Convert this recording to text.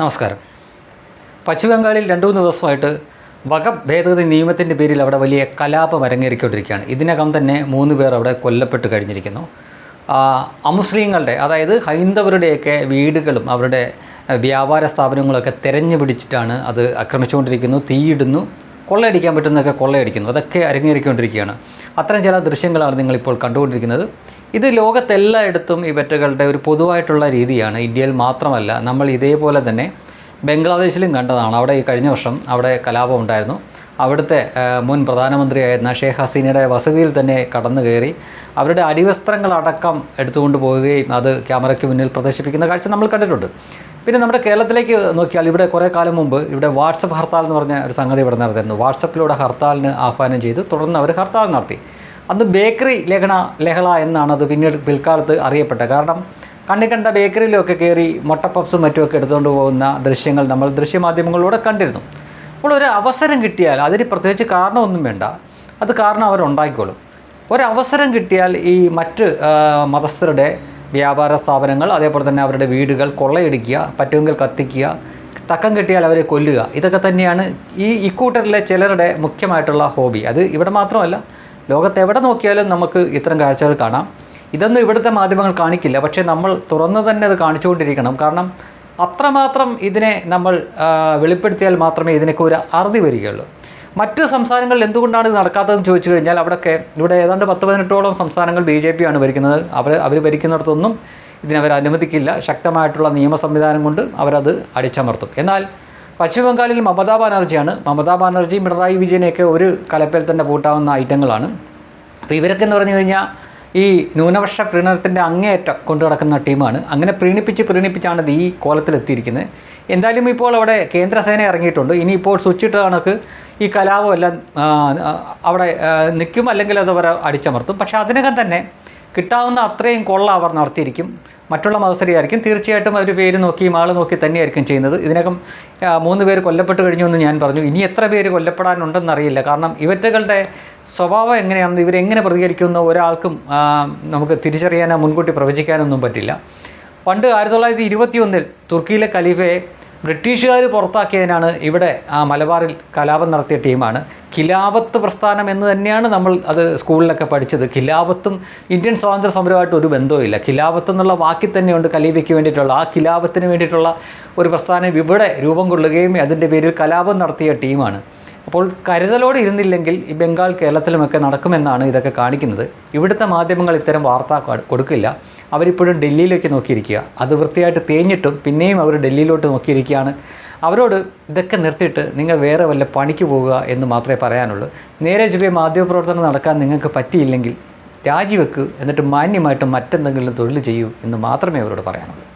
നമസ്കാരം. പശ്ചിമ ബംഗാളിൽ രണ്ടു മൂന്ന് ദിവസമായിട്ട് വകഭേദഗതി ഭേദഗതി നിയമത്തിന്റെ പേരിൽ അവിടെ വലിയ കലാപം അരങ്ങേറിക്കൊണ്ടിരിക്കുകയാണ്. ഇതിനകം തന്നെ മൂന്ന് പേർ അവിടെ കൊല്ലപ്പെട്ട് കഴിഞ്ഞിരിക്കുന്നു. അമുസ്ലിങ്ങളുടെ അതായത് ഹൈന്ദവരുടെയൊക്കെ വീടുകളും അവരുടെ വ്യാപാര സ്ഥാപനങ്ങളൊക്കെ തിരഞ്ഞു പിടിച്ചിട്ടാണ് അത് ആക്രമിച്ചുകൊണ്ടിരിക്കുന്നു. തീയിടുന്നു. കൊള്ളയടിക്കാൻ പറ്റുന്നതൊക്കെ കൊള്ളയടിക്കുന്നു. അതൊക്കെ അരങ്ങേറിക്കൊണ്ടിരിക്കുകയാണ്. അത്തരം ചില ദൃശ്യങ്ങളാണ് നിങ്ങളിപ്പോൾ കണ്ടുകൊണ്ടിരിക്കുന്നത്. ഇത് ലോകത്തെല്ലായിടത്തും ഈ വെറ്റകളുടെ ഒരു പൊതുവായിട്ടുള്ള രീതിയാണ്. ഇന്ത്യയിൽ മാത്രമല്ല നമ്മൾ ഇതേപോലെ തന്നെ ബംഗ്ലാദേശിലും കണ്ടതാണ്. അവിടെ ഈ കഴിഞ്ഞ വർഷം അവിടെ കലാപം ഉണ്ടായിരുന്നു. അവിടുത്തെ മുൻ പ്രധാനമന്ത്രിയായിരുന്ന ഷേഖ് ഹസീനയുടെ വസതിയിൽ തന്നെ കടന്നു കയറി. അവരുടെ അടിവസ്ത്രങ്ങളടക്കം എടുത്തുകൊണ്ട് പോവുകയും അത് ക്യാമറയ്ക്ക് മുന്നിൽ പ്രദർശിപ്പിക്കുന്ന കാഴ്ച നമ്മൾ കണ്ടിട്ടുണ്ട്. പിന്നെ നമ്മുടെ കേരളത്തിലേക്ക് നോക്കിയാൽ ഇവിടെ കുറേ കാലം മുമ്പ് ഇവിടെ വാട്സപ്പ് ഹർത്താൽ എന്ന് പറഞ്ഞ ഒരു സംഗതി ഇവിടെ നടന്നിരുന്നു. വാട്സപ്പിലൂടെ ഹർത്താലിന് ആഹ്വാനം ചെയ്തു. തുടർന്ന് അവർ ഹർത്താൽ നടത്തി. അന്ന് ബേക്കറി ലഹണ ലഹള എന്നാണ് അത് പിന്നീട് പിൽക്കാലത്ത് അറിയപ്പെട്ടത്. കാരണം കണ്ണി കണ്ട ബേക്കറിയിലൊക്കെ കയറി മുട്ടപ്പപ്സും മറ്റുമൊക്കെ എടുത്തുകൊണ്ട് പോകുന്ന ദൃശ്യങ്ങൾ നമ്മൾ ദൃശ്യമാധ്യമങ്ങളിലൂടെ കണ്ടിരുന്നു. അപ്പോൾ ഒരു അവസരം കിട്ടിയാൽ അതിന് പ്രത്യേകിച്ച് കാരണമൊന്നും വേണ്ട. അത് കാരണം അവരുണ്ടാക്കിക്കോളും ഒരവസരം കിട്ടിയാൽ ഈ മറ്റ് മതസ്ഥരുടെ വ്യാപാര സ്ഥാപനങ്ങൾ അതേപോലെ തന്നെ അവരുടെ വീടുകൾ കൊള്ളയടിക്കുക പറ്റുമെങ്കിൽ കത്തിക്കുക തക്കം കിട്ടിയാൽ അവരെ കൊല്ലുക ഇതൊക്കെ തന്നെയാണ് ഈ ഇക്കൂട്ടറിലെ ചിലരുടെ മുഖ്യമായിട്ടുള്ള ഹോബി. അത് ഇവിടെ മാത്രമല്ല ലോകത്തെവിടെ നോക്കിയാലും നമുക്ക് ഇത്തരം കാഴ്ചകൾ കാണാം. ഇതൊന്നും ഇവിടുത്തെ മാധ്യമങ്ങൾ കാണിക്കില്ല. പക്ഷേ നമ്മൾ തുറന്നു തന്നെ അത് കാണിച്ചുകൊണ്ടിരിക്കണം. കാരണം അത്രമാത്രം ഇതിനെ നമ്മൾ വെളിപ്പെടുത്തിയാൽ മാത്രമേ ഇതിനൊക്കെ ഒരു അറുതി വരികയുള്ളൂ. മറ്റ് സംസ്ഥാനങ്ങളിൽ എന്തുകൊണ്ടാണ് ഇത് നടക്കാത്തതെന്ന് ചോദിച്ചു കഴിഞ്ഞാൽ അവിടെയൊക്കെ ഇവിടെ ഏതാണ്ട് പത്ത് പതിനെട്ടോളം സംസ്ഥാനങ്ങൾ ബി ജെ പി ആണ് ഭരിക്കുന്നത്. അവർ അവർ ഭരിക്കുന്നിടത്തൊന്നും ഇതിനവർ അനുവദിക്കില്ല. ശക്തമായിട്ടുള്ള നിയമ സംവിധാനം കൊണ്ട് അവരത് അടിച്ചമർത്തും. എന്നാൽ പശ്ചിമ ബംഗാളിൽ മമതാ ബാനർജിയാണ്. മമതാ ബാനർജിയും പിണറായി വിജയനെയൊക്കെ ഒരു കലപ്പയിൽ തന്നെ പൂട്ടാവുന്ന ഐറ്റങ്ങളാണ്. അപ്പോൾ ഇവരൊക്കെ എന്ന് പറഞ്ഞു കഴിഞ്ഞാൽ ഈ ന്യൂനപക്ഷ പ്രീണനത്തിന്റെ അങ്ങേയറ്റം കൊണ്ടു നടക്കുന്ന ടീമാണ്. അങ്ങനെ പ്രീണിപ്പിച്ച് പ്രീണിപ്പിച്ചാണ് ഈ കോലത്തിലെത്തിയിരിക്കുന്നത്. എന്തായാലും ഇപ്പോൾ അവിടെ കേന്ദ്രസേന ഇറങ്ങിയിട്ടുണ്ട്. ഇനിയിപ്പോൾ സ്വിച്ചിട്ട് കണക്ക് ഈ കലാപം എല്ലാം ആ, ആ, അവിടെ നിൽക്കും അല്ലെങ്കിൽ അത് അവരെ അടിച്ചമർത്തും. പക്ഷേ അതിനകം തന്നെ കിട്ടാവുന്ന അത്രയും കൊള്ള അവർ നടത്തിയിരിക്കും. മറ്റുള്ള മത്സരിയായിരിക്കും തീർച്ചയായിട്ടും അവർ പേര് നോക്കി ആൾ നോക്കി തന്നെയായിരിക്കും ചെയ്യുന്നത്. ഇതിനകം മൂന്ന് പേര് കൊല്ലപ്പെട്ട് കഴിഞ്ഞു എന്ന് ഞാൻ പറഞ്ഞു. ഇനി എത്ര പേര് കൊല്ലപ്പെടാനുണ്ടെന്നറിയില്ല. കാരണം ഇവറ്റകളുടെ സ്വഭാവം എങ്ങനെയാണെന്ന് ഇവരെങ്ങനെ പ്രതികരിക്കുന്ന ഒരാൾക്കും നമുക്ക് തിരിച്ചറിയാനോ മുൻകൂട്ടി പ്രവചിക്കാനൊന്നും പറ്റില്ല. പണ്ട് ആയിരത്തി തൊള്ളായിരത്തി ഇരുപത്തി ഒന്നിൽ തുർക്കിയിലെ ഖലീഫയെ ബ്രിട്ടീഷുകാർ പുറത്താക്കിയതിനാണ് ഇവിടെ ആ മലബാറിൽ കലാപം നടത്തിയ ടീമാണ്. കിലാപത്ത് പ്രസ്ഥാനം എന്ന് തന്നെയാണ് നമ്മൾ അത് സ്കൂളിലൊക്കെ പഠിച്ചത്. കിലാപത്തും ഇന്ത്യൻ സ്വാതന്ത്ര്യ സമരമായിട്ട് ഒരു ബന്ധവുമില്ല. കിലാപത്ത് എന്നുള്ള വാക്കിൽ തന്നെയുണ്ട് കലീബയ്ക്ക് വേണ്ടിയിട്ടുള്ള. ആ കിലാപത്തിന് വേണ്ടിയിട്ടുള്ള ഒരു പ്രസ്ഥാനം ഇവിടെ രൂപം കൊള്ളുകയും അതിന്റെ പേരിൽ കലാപം നടത്തിയ ടീമാണ്. അപ്പോൾ കരുതലോടെ ഇരുന്നില്ലെങ്കിൽ ഈ ബംഗാൾ കേരളത്തിലുമൊക്കെ നടക്കുമെന്നാണ് ഇതൊക്കെ കാണിക്കുന്നത്. ഇവിടുത്തെ മാധ്യമങ്ങൾ ഇത്തരം വാർത്ത കൊടുക്കില്ല. അവരിപ്പോഴും ഡൽഹിയിലേക്ക് നോക്കിയിരിക്കുക. അത് വൃത്തിയായിട്ട് തേഞ്ഞിട്ടും പിന്നെയും അവർ ഡൽഹിയിലോട്ട് നോക്കിയിരിക്കുകയാണ്. അവരോട് ഇതൊക്കെ നിർത്തിയിട്ട് നിങ്ങൾ വേറെ വല്ല പണിക്ക് പോവുക എന്ന് മാത്രമേ പറയാനുള്ളൂ. നേരെ ചുവേ മാധ്യമപ്രവർത്തനം നടക്കാൻ നിങ്ങൾക്ക് പറ്റിയില്ലെങ്കിൽ രാജിവെക്കൂ. എന്നിട്ട് മാന്യമായിട്ട് മറ്റെന്തെങ്കിലും തൊഴിൽ ചെയ്യൂ എന്ന് മാത്രമേ അവരോട് പറയാനുള്ളൂ.